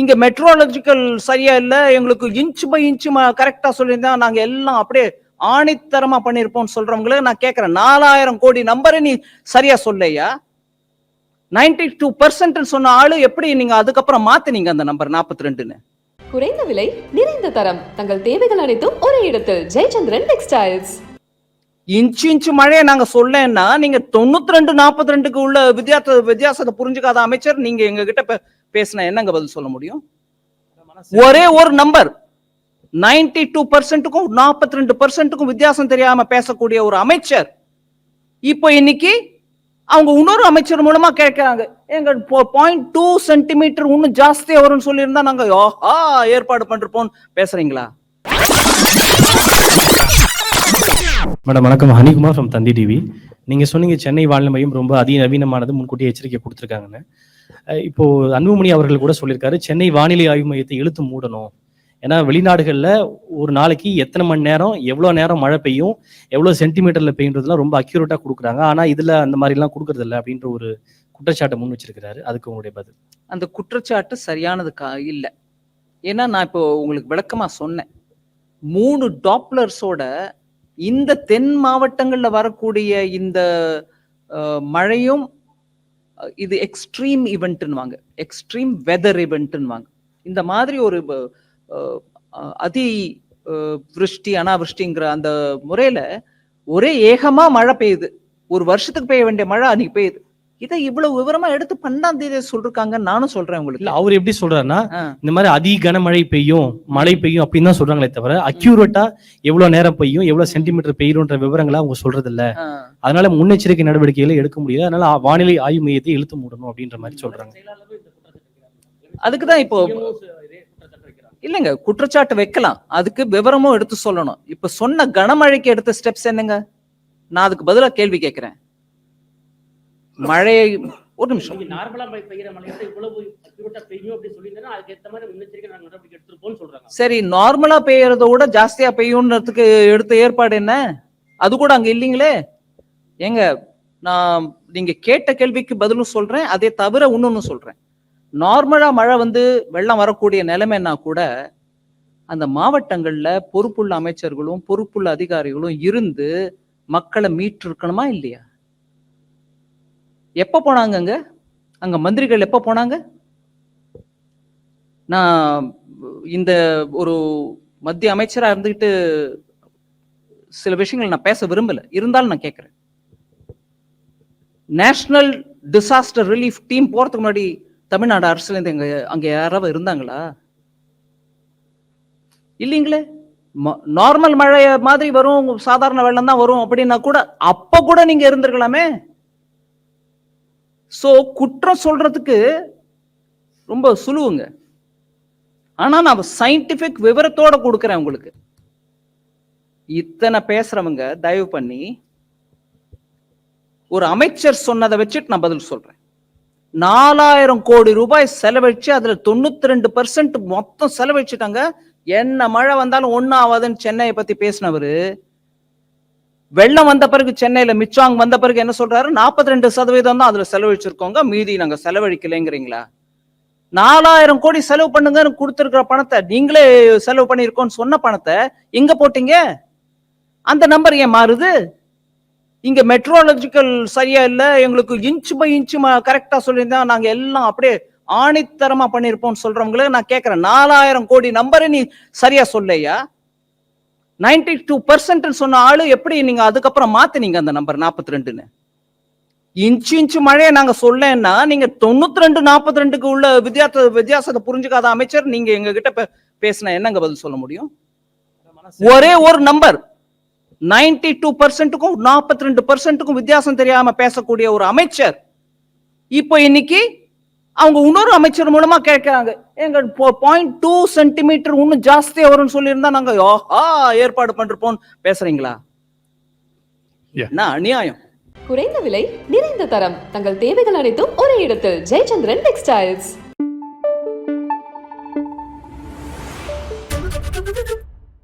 இங்க மெட்ரோலஜிக்கல் சரியா இல்ல எங்களுக்கு இன்ச் பை இன்ச் கரெக்டா சொல்லியிருந்தா நாங்க எல்லாம் அப்படியே ஆணித்தரமா பண்ணிருப்போம் சொல்றவங்கள நான் கேக்குறேன். நாலாயிரம் கோடி நம்பரை நீ சரியா சொல்லையா நைன்டி டூ பர்சன்ட் சொன்ன ஆளு எப்படி நீங்க அதுக்கப்புறம் மாத்தினீங்க அந்த நம்பர் நாற்பத்தி ரெண்டுன்னு குறைந்த விலை நிறைந்த தரம். தங்கள் தேவைகள் அனைத்தும் ஒரே இடத்தில். ஜெயச்சந்திரன் டெக்ஸ்டைல்ஸ் இன்ச்சு இன்ச்சு மழையை நாங்க சொல்லேன்னா நீங்க தொண்ணூத்தி ரெண்டு நாற்பத்தி ரெண்டுக்கு உள்ள வித்தியாச வித்தியாசத்தை புரிஞ்சுக்காத அமைச்சர் நீங்க எங்க கிட்ட பேசினா என்னங்க பதில் சொல்ல முடியும்? ஒரே ஒரு நம்பர் நைன்டி டூ பர்சன்ட்டுக்கும் நாற்பத்தி ரெண்டு பர்சன்ட்டுக்கும் வித்தியாசம் தெரியாம பேசக்கூடிய ஒரு அமைச்சர். இப்போ இன்னைக்கு அவங்க இன்னொரு அமைச்சர் மூலமா கேட்கிறாங்க. எங்க பாயிண்ட் டூ சென்டிமீட்டர் இன்னும் ஜாஸ்தியா வரும்னு சொல்லியிருந்தா நாங்க ஆஹா ஏற்பாடு பண்ணிருப்போம் பேசுறீங்களா? மேடம் வணக்கம். Hanikumar from Thanthi TV. நீங்கள் சொன்னீங்க சென்னை வானிலை மையம் ரொம்ப அதிநவீனமானது முன்கூட்டியே எச்சரிக்கை கொடுத்துருக்காங்கன்னு. இப்போது இப்போ அன்புமணி அவர்கள் கூட சொல்லியிருக்காரு சென்னை வானிலை ஆய்வு மையத்தை இழுத்து மூடணும். ஏன்னா வெளிநாடுகளில் ஒரு நாளைக்கு எத்தனை மணி நேரம் எவ்வளோ நேரம் மழை பெய்யும் எவ்வளோ சென்டிமீட்டரில் பெய்யுன்றதுலாம் ரொம்ப அக்யூரேட்டாக கொடுக்குறாங்க. ஆனால் இதில் அந்த மாதிரிலாம் கொடுக்குறதில்ல அப்படின்ற ஒரு குற்றச்சாட்டை முன் வச்சிருக்கிறாரு. அதுக்கு உங்களுடைய பதில். அந்த குற்றச்சாட்டு சரியானது கா ஏன்னா நான் இப்போ உங்களுக்கு விளக்கமாக சொன்னேன். மூணு டாப்லர்ஸோட இந்த தென் மாவட்டங்களில் வரக்கூடிய இந்த மழையும் இது எக்ஸ்ட்ரீம் இவெண்ட்னுவாங்க எக்ஸ்ட்ரீம் வெதர் இவெண்ட்னுவாங்க இந்த மாதிரி ஒரு அதி விருஷ்டி அனாவிருஷ்டிங்கிற அந்த முறையில ஒரே ஏகமா மழை பெய்யுது. ஒரு வருஷத்துக்கு பெய்ய வேண்டிய மழை அன்னைக்கு பெய்யுது. இதை இவ்வளவு விவரமா எடுத்து பன்னெண்டாம் தேதி சொல்றாங்க நானும் சொல்றேன் இல்ல உங்களுக்கு அவர் எப்படி சொல்றாருன்னா. இந்த மாதிரி அதி கனமழை பெய்யும் மழை பெய்யும் அப்படின்னு தான் சொல்றாங்களே தவிர அக்யூரேட்டா எவ்வளவு நேரம் பெய்யும் எவ்வளவு சென்டிமீட்டர் பெய்யும்ன்ற விவரங்களை அவங்க சொல்றது இல்ல. அதனால முன்னெச்சரிக்கை நடவடிக்கைகளை எடுக்க முடியாது அதனால வானிலை ஆய்வு மையத்தை இழுத்து மூடணும் அப்படின்ற மாதிரி சொல்றாங்க. அதுக்குதான் இப்போ இல்லைங்க குற்றச்சாட்டு வைக்கலாம். அதுக்கு விவரமும் எடுத்து சொல்லணும். இப்ப சொன்ன கனமழைக்கு எடுத்த ஸ்டெப்ஸ் என்னங்க? நான் அதுக்கு பதிலா கேள்வி கேட்கிறேன். மழையை ஒரு நிமிஷம். சரி நார்மலா பெய்யறத விட ஜாஸ்தியா பெய்யும்ன்றதுக்கு எடுத்த ஏற்பாடு என்ன? அது கூட அங்க இல்லைங்களே? ஏங்க நான் நீங்க கேட்ட கேள்விக்கு பதிலும் சொல்றேன் அதே தவிர இன்னொன்னு சொல்றேன். நார்மலா மழை வந்து வெள்ளம் வரக்கூடிய நிலைமைன்னா கூட அந்த மாவட்டங்கள்ல பொறுப்புள்ள அமைச்சர்களும் பொறுப்புள்ள அதிகாரிகளும் இருந்து மக்களை மீட்டிருக்கணுமா இல்லையா? எப்போ போனாங்க அங்கே அங்கே மந்திரிகள் எப்போ போனாங்க? நான் இந்த ஒரு மத்திய அமைச்சராக இருந்துக்கிட்டு சில விஷயங்கள் நான் பேச விரும்பல. இருந்தாலும் நான் கேட்குறேன் நேஷனல் டிசாஸ்டர் ரிலீஃப் டீம் போகிறதுக்கு முன்னாடி தமிழ்நாடு அரசுலேருந்து எங்க யாராவது இருந்தாங்களா? இல்லைங்களே. நார்மல் மழை மாதிரி வரும் சாதாரண வெள்ளம் தான் வரும் அப்படின்னா கூட அப்போ கூட நீங்கள் இருந்திருக்கலாமே. ஸோ குற்றம் சொல்றதுக்கு ரொம்ப சுலுவுங்க ஆனால் நான் சயின்டிஃபிக் விவரத்தோட கொடுக்குறேன் உங்களுக்கு. இத்தனை பேசுறவங்க தயவு பண்ணி ஒரு அமைச்சர் சொன்னதை வச்சுட்டு நான் பதில் சொல்றேன். நாலாயிரம் கோடி ரூபாய் செலவழிச்சு அதுல தொண்ணூத்தி ரெண்டு பர்சன்ட் மொத்தம் செலவழிச்சுட்டாங்க. என்ன மழை வந்தாலும் ஒன்னும் ஆகாதுன்னு சென்னையை பத்தி பேசினவர் வெள்ளம் வந்த பிறகு சென்னையில மிச்சாங் வந்த பிறகு என்ன சொல்றாரு? நாற்பத்தி ரெண்டு சதவீதம் தான் அதுல செலவழிச்சிருக்கோங்க. மீதி நாங்க செலவழிக்கலைங்கிறீங்களா? நாலாயிரம் கோடி செலவு பண்ணுங்கன்னு கொடுத்துருக்கிற பணத்தை நீங்களே செலவு பண்ணியிருக்கோன்னு சொன்ன பணத்தை எங்க போட்டீங்க? அந்த நம்பர் ஏன் மாறுது? இங்க மெட்ரோலஜிக்கல் சரியா இல்லை. எங்களுக்கு இன்ச் பை இன்ச்சு கரெக்டா சொல்லியிருந்தா நாங்க எல்லாம் அப்படியே ஆணித்தரமா பண்ணிருப்போம் சொல்றவங்களுக்கு நான் கேட்கிறேன் நாலாயிரம் கோடி நம்பரை நீ சரியா சொல்லையா? நைன்டி டூ பர்சன்ட்னு சொன்ன ஆளு எப்படி நீங்க அதுக்கப்புறம் மாத்தினீங்க அந்த நம்பர் நாற்பத்தி ரெண்டுன்னு இன்ச்சு இன்ச்சு மழையை நாங்க சொல்லேன்னா நீங்க தொண்ணூத்தி ரெண்டு நாற்பத்தி ரெண்டுக்கு உள்ள வித்தியாச வித்தியாசத்தை புரிஞ்சுக்காத அமைச்சர் நீங்க எங்க கிட்ட பே- பேசினா என்னங்க பதில் சொல்ல முடியும்? ஒரே ஒரு நம்பர் நைன்டி டூ பர்சன்ட்டுக்கும் நாற்பத்தி ரெண்டு பர்சன்ட்டுக்கும் வித்தியாசம் தெரியாம பேசக்கூடிய ஒரு அமைச்சர். இப்போ இன்னைக்கு அவங்க இன்னொரு அமைச்சர் மூலமா கேட்கிறாங்க. எங்க பாயிண்ட் டூ சென்டிமீட்டர் இன்னும் ஜாஸ்தியா வரும்னு சொல்லியிருந்தா நாங்க ஆஹா ஏற்பாடு பண்ணிருப்போம் பேசுறீங்களா. என்ன அநியாயம்? குறைந்த விலை நிறைந்த தரம். தங்கள் தேவைகள் அனைத்தும் ஒரே இடத்தில். ஜெயச்சந்திரன் டெக்ஸ்டைல்ஸ்